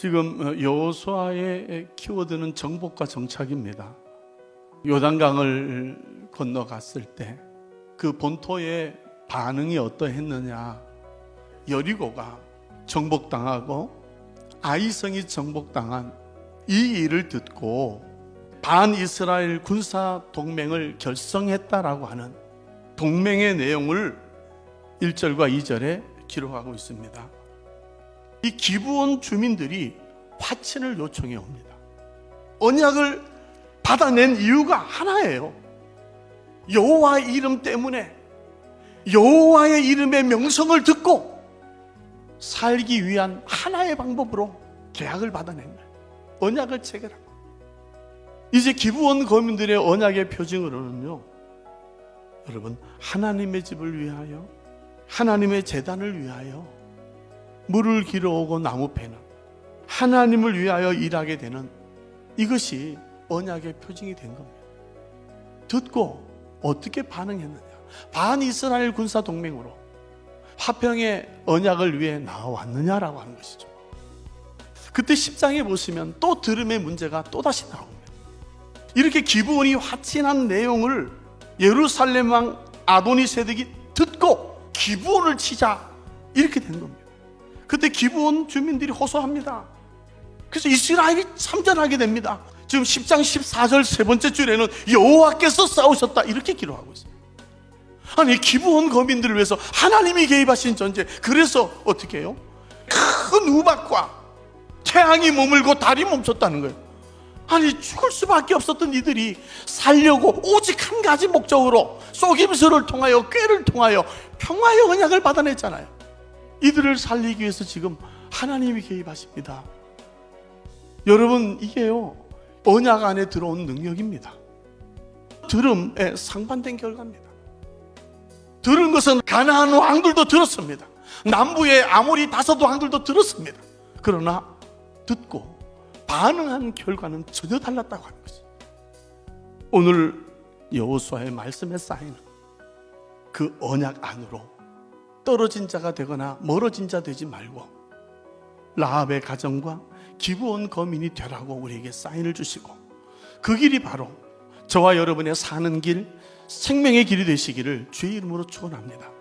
지금 어, 여호수아의 키워드는 정복과 정착입니다. 요단강을 건너갔을 때 그 본토의 반응이 어떠했느냐? 여리고가 정복당하고 아이성이 정복당한 이 일을 듣고 반 이스라엘 군사 동맹을 결성했다라고 하는 동맹의 내용을 1절과 2절에 기록하고 있습니다. 이 기부원 주민들이 화친을 요청해 옵니다. 언약을 받아낸 이유가 하나예요. 여호와의 이름 때문에 여호와의 이름의 명성을 듣고 살기 위한 하나의 방법으로 계약을 받아낸 거예요. 언약을 거예요. 이제 기부원 거민들의 언약의 표징으로는요. 여러분 하나님의 집을 위하여 하나님의 재단을 위하여 물을 길어오고 나무 패는 하나님을 위하여 일하게 되는 이것이 언약의 표징이 된 겁니다. 듣고 어떻게 반응했느냐? 반이스라엘 군사 동맹으로 화평의 언약을 위해 나왔느냐라고 하는 것이죠. 그때 10장에 보시면 또 들음의 문제가 또다시 나옵니다. 이렇게 기부원이 화친한 내용을 예루살렘 왕 아도니 세덱이 듣고 기부원을 치자 이렇게 된 겁니다. 그때 기부원 주민들이 호소합니다. 그래서 이스라엘이 참전하게 됩니다. 지금 10장 14절 세 번째 줄에는 여호와께서 싸우셨다 이렇게 기록하고 있습니다. 아니 기부원 거민들을 위해서 하나님이 개입하신 전제. 그래서 어떻게 해요? 큰 우박과 태양이 머물고 달이 멈췄다는 거예요. 아니 죽을 수밖에 없었던 이들이 살려고 오직 한 가지 목적으로 속임수를 통하여 꾀를 통하여 평화의 언약을 받아냈잖아요. 이들을 살리기 위해서 지금 하나님이 개입하십니다. 여러분 이게요 언약 안에 들어온 능력입니다. 들음에 상반된 결과입니다. 들은 것은 가나안 왕들도 들었습니다. 남부의 아모리 다섯 왕들도 들었습니다. 그러나 듣고 반응한 결과는 전혀 달랐다고 하는 것이. 오늘 여호수아의 말씀에 쌓이는 그 언약 안으로 떨어진 자가 되거나 멀어진 자 되지 말고 라합의 가정과 기부원 거민이 되라고 우리에게 사인을 주시고 그 길이 바로 저와 여러분의 사는 길 생명의 길이 되시기를 주의 이름으로 축원합니다.